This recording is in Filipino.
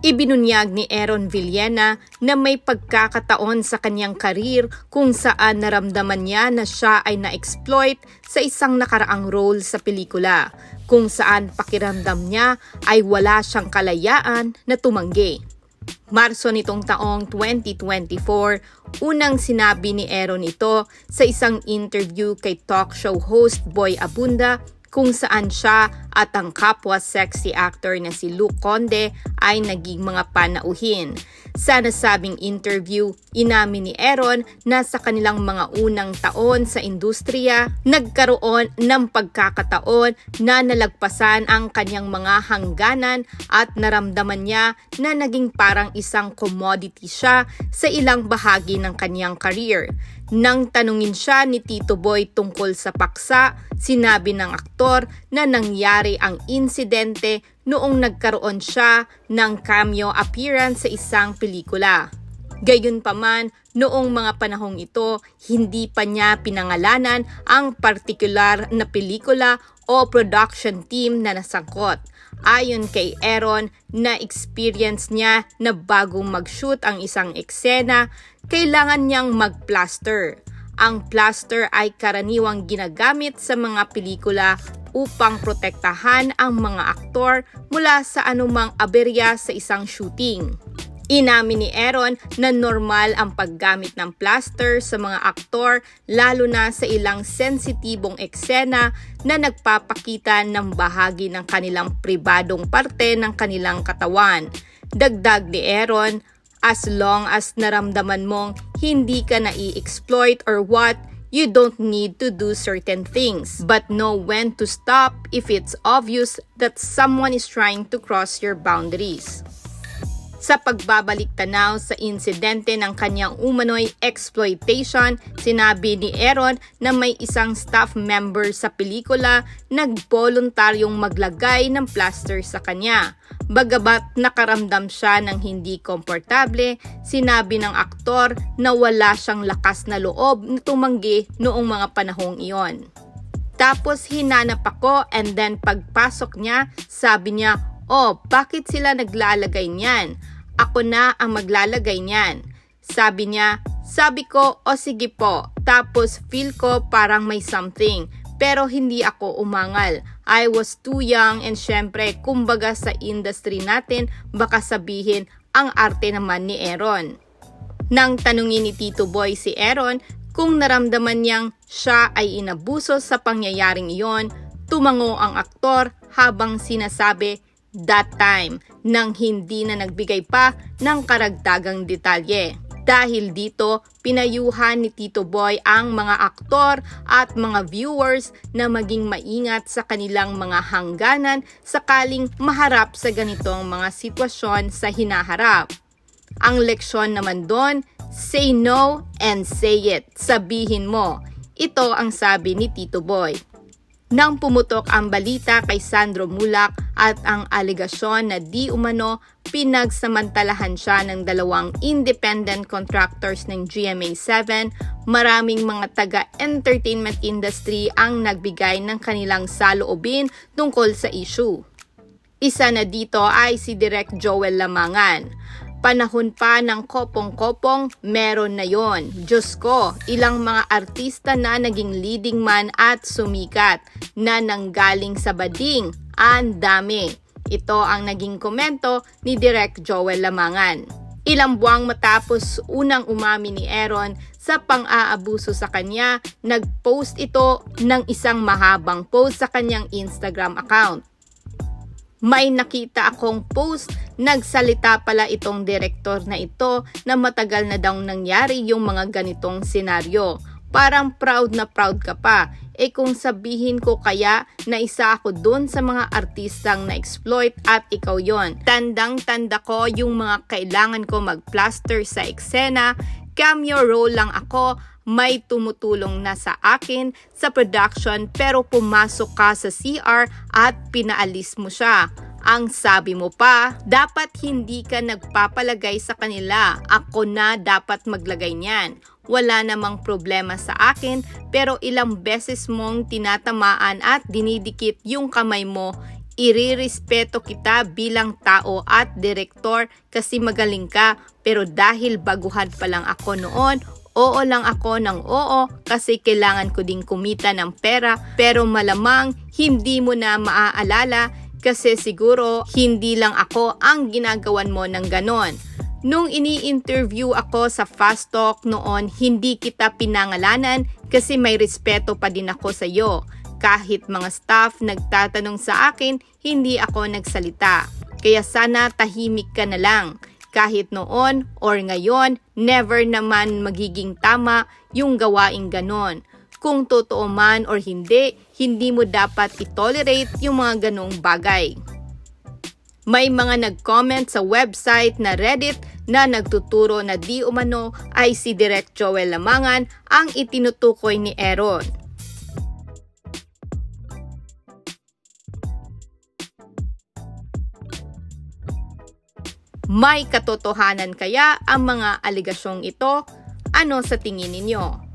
Ibinunyag ni Aaron Villena na may pagkakataon sa kanyang karir kung saan naramdaman niya na siya ay na-exploit sa isang nakaraang role sa pelikula, kung saan pakiramdam niya ay wala siyang kalayaan na tumanggi. Marso nitong taong 2024, unang sinabi ni Aaron ito sa isang interview kay talk show host Boy Abunda kung saan siya at ang kapwa sexy actor na si Luke Conde ay naging mga panauhin. Sa nasabing interview, inamin ni Aaron na sa kanilang mga unang taon sa industriya, nagkaroon ng pagkakataon na nalagpasan ang kanyang mga hangganan at naramdaman niya na naging parang isang commodity siya sa ilang bahagi ng kanyang career. Nang tanungin siya ni Tito Boy tungkol sa paksa, sinabi ng aktor na nangyari ang insidente noong nagkaroon siya ng cameo appearance sa isang pelikula. Gayunpaman, noong mga panahong ito, hindi pa niya pinangalanan ang partikular na pelikula o production team na nasangkot. Ayon kay Aaron, na experience niya na bago mag-shoot ang isang eksena, kailangan niyang mag-plaster. Ang plaster ay karaniwang ginagamit sa mga pelikula upang protektahan ang mga aktor mula sa anumang aberya sa isang shooting. Inamin ni Aaron na normal ang paggamit ng plaster sa mga aktor lalo na sa ilang sensitibong eksena na nagpapakita ng bahagi ng kanilang pribadong parte ng kanilang katawan. Dagdag ni Aaron, as long as naramdaman mong hindi ka na-exploit or what, you don't need to do certain things, but know when to stop if it's obvious that someone is trying to cross your boundaries. Sa pagbabalik tanaw sa insidente ng kanyang umano'y exploitation, sinabi ni Aaron na may isang staff member sa pelikula nagboluntaryong maglagay ng plaster sa kanya. Bagabat nakaramdam siya ng hindi komportable, sinabi ng aktor na wala siyang lakas na loob na tumanggi noong mga panahong iyon. Tapos hinanap ako and then pagpasok niya, sabi niya, Oh, bakit sila naglalagay niyan? Ako na ang maglalagay niyan. Sabi niya, sabi ko, o sige po. Tapos feel ko parang may something. Pero hindi ako umangal. I was too young and syempre, kumbaga sa industry natin, baka sabihin, ang arte naman ni Aaron. Nang tanungin ni Tito Boy si Aaron kung naramdaman niyang siya ay inabuso sa pangyayaring iyon, tumango ang aktor habang sinasabi that time nang hindi na nagbigay pa ng karagdagang detalye. Dahil dito, pinayuhan ni Tito Boy ang mga aktor at mga viewers na maging maingat sa kanilang mga hangganan sakaling maharap sa ganitong mga sitwasyon sa hinaharap. Ang leksyon naman doon, say no and say it. Sabihin mo. Ito ang sabi ni Tito Boy. Nang pumutok ang balita kay Sandro Mulak at ang alegasyon na di umano pinagsamantalahan siya ng dalawang independent contractors ng GMA7, maraming mga taga-entertainment industry ang nagbigay ng kanilang saloobin tungkol sa issue. Isa na dito ay si Direk Joel Lamangan. Panahon pa ng kopong-kopong, meron na yon. Diyos ko, ilang mga artista na naging leading man at sumikat na nanggaling sa bading. Ang dami. Ito ang naging komento ni Direk Joel Lamangan. Ilang buwang matapos unang umami ni Aaron sa pang-aabuso sa kanya, nag-post ito ng isang mahabang post sa kanyang Instagram account. May nakita akong post, nagsalita pala itong direktor na ito na matagal na daw nangyari yung mga ganitong senaryo. Parang proud na proud ka pa. E kung sabihin ko kaya na isa ako dun sa mga artistang na-exploit at ikaw yon. Tandang-tanda ko yung mga kailangan ko mag-plaster sa eksena, cameo role lang ako, may tumutulong na sa akin sa production pero pumasok ka sa CR at pinaalis mo siya. Ang sabi mo pa, dapat hindi ka nagpapalagay sa kanila. Ako na dapat maglagay niyan. Wala namang problema sa akin pero ilang beses mong tinatamaan at dinidikit yung kamay mo Irirespeto kita bilang tao at direktor kasi magaling ka pero dahil baguhan pa lang ako noon, oo lang ako ng oo kasi kailangan ko ding kumita ng pera pero malamang hindi mo na maaalala kasi siguro hindi lang ako ang ginagawan mo ng ganon. Nung ini-interview ako sa Fast Talk noon, hindi kita pinangalanan kasi may respeto pa din ako sa iyo. Kahit mga staff nagtatanong sa akin, hindi ako nagsalita. Kaya sana tahimik ka na lang. Kahit noon or ngayon, never naman magiging tama yung gawaing ganon. Kung totoo man or hindi, hindi mo dapat itolerate yung mga ganong bagay. May mga nag-comment sa website na Reddit na nagtuturo na di umano ay si Direk Joel Lamangan ang itinutukoy ni Aaron. May katotohanan kaya ang mga aligasyong ito? Ano sa tingin ninyo?